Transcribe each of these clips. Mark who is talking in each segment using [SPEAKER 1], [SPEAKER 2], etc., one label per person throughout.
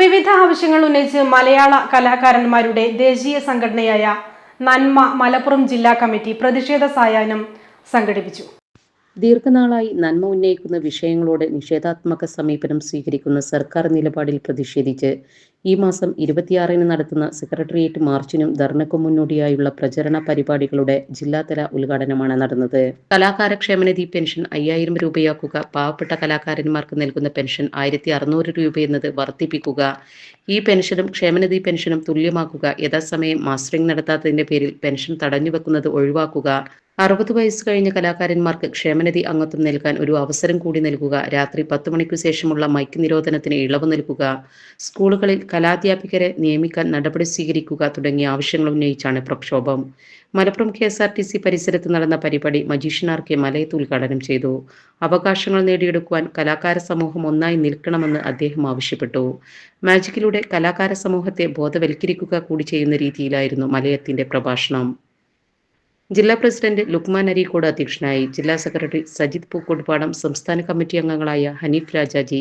[SPEAKER 1] വിവിധ ആവശ്യങ്ങൾ ഉന്നയിച്ച് മലയാള കലാകാരന്മാരുടെ ദേശീയ സംഘടനയായ നന്മ മലപ്പുറം ജില്ലാ കമ്മിറ്റി പ്രതിഷേധ സായാഹ്നം സംഘടിപ്പിച്ചു.
[SPEAKER 2] ദീർഘനാളായി നന്മ ഉന്നയിക്കുന്ന വിഷയങ്ങളോട് നിഷേധാത്മക സമീപനം സ്വീകരിക്കുന്ന സർക്കാർ നിലപാടിൽ പ്രതിഷേധിച്ച് ഈ മാസം ഇരുപത്തിയാറിന് നടത്തുന്ന സെക്രട്ടേറിയറ്റ് മാർച്ചിനും ധർണയ്ക്കും മുന്നോടിയായുള്ള പ്രചരണ പരിപാടികളുടെ ജില്ലാതല ഉദ്ഘാടനമാണ് നടന്നത്. കലാകാര ക്ഷേമനിധി പെൻഷൻ അയ്യായിരം രൂപയാക്കുക. പാവപ്പെട്ട കലാകാരന്മാർക്ക് നൽകുന്ന പെൻഷൻ ആയിരത്തി അറുന്നൂറ് രൂപയെന്നത് വർദ്ധിപ്പിക്കുക. ഈ പെൻഷനും ക്ഷേമനിധി പെൻഷനും തുല്യമാക്കുക. യഥാസമയം മാസ്റ്ററിംഗ് നടത്താത്തതിന്റെ പേരിൽ പെൻഷൻ തടഞ്ഞുവെക്കുന്നത് ഒഴിവാക്കുക. അറുപത് വയസ്സ് കഴിഞ്ഞ കലാകാരന്മാർക്ക് ക്ഷേമനിധി അംഗത്വം നൽകാൻ ഒരു അവസരം കൂടി നൽകുക. രാത്രി പത്ത് മണിക്കു ശേഷമുള്ള മൈക്ക് നിരോധനത്തിന് ഇളവ് നൽകുക. സ്കൂളുകളിൽ കലാധ്യാപികരെ നിയമിക്കാൻ നടപടി സ്വീകരിക്കുക തുടങ്ങിയ ആവശ്യങ്ങൾ ഉന്നയിച്ചാണ് പ്രക്ഷോഭം. Malappuram K S R T C പരിസരത്ത് നടന്ന പരിപാടി മജീഷ്യൻ ആർ കെ മലയത്ത് ഉദ്ഘാടനം ചെയ്തു. അവകാശങ്ങൾ നേടിയെടുക്കുവാൻ കലാകാര സമൂഹം ഒന്നായി നിൽക്കണമെന്ന് അദ്ദേഹം ആവശ്യപ്പെട്ടു. മാജിക്കിലൂടെ കലാകാര സമൂഹത്തെ ബോധവൽക്കരിക്കുക കൂടി ചെയ്യുന്ന രീതിയിലായിരുന്നു മലയത്തിന്റെ പ്രഭാഷണം. ജില്ലാ പ്രസിഡന്റ് ലുക്മാൻ അരീക്കോട് അധ്യക്ഷനായി ജില്ലാ സെക്രട്ടറി സജിത് പൂക്കോട്ടുപാടം സംസ്ഥാന കമ്മിറ്റി അംഗങ്ങളായ ഹനീഫ് രാജാജി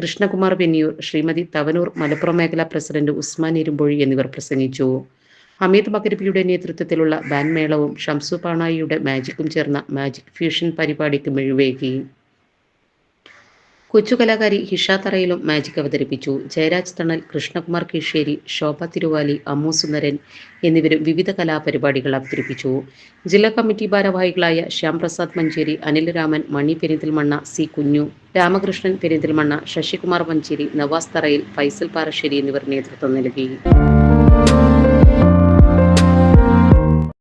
[SPEAKER 2] കൃഷ്ണകുമാർ വെന്നിയൂർ ശ്രീമതി തവനൂർ മലപ്പുറം മേഖലാ പ്രസിഡന്റ് ഉസ്മാൻ ഇരുമ്പൊഴി എന്നിവർ പ്രസംഗിച്ചു. ഹമീദ് മകരിബിയുടെ നേതൃത്വത്തിലുള്ള ബാൻമേളവും ഷംസു പാണായിയുടെ മാജിക്കും ചേർന്ന മാജിക് ഫ്യൂഷൻ പരിപാടിക്ക് മിഴിവേകി കൊച്ചു കലാകാരി ഹിഷ തറയിലും മാജിക് അവതരിപ്പിച്ചു. ജയരാജ് തണൽ കൃഷ്ണകുമാർ കീഷേരി ശോഭ തിരുവാലി അമ്മു സുന്ദരൻ എന്നിവരും വിവിധ കലാപരിപാടികൾ അവതരിപ്പിച്ചു. ജില്ലാ കമ്മിറ്റി ഭാരവാഹികളായ ശ്യാംപ്രസാദ് മഞ്ചേരി അനിൽരാമൻ മണി പെരിന്തൽമണ്ണ സി കുഞ്ഞു രാമകൃഷ്ണൻ പെരിന്തൽമണ്ണ ശശികുമാർ മഞ്ചേരി നവാസ് തറയിൽ ഫൈസൽ പാറശ്ശേരി എന്നിവർ നേതൃത്വം നൽകി.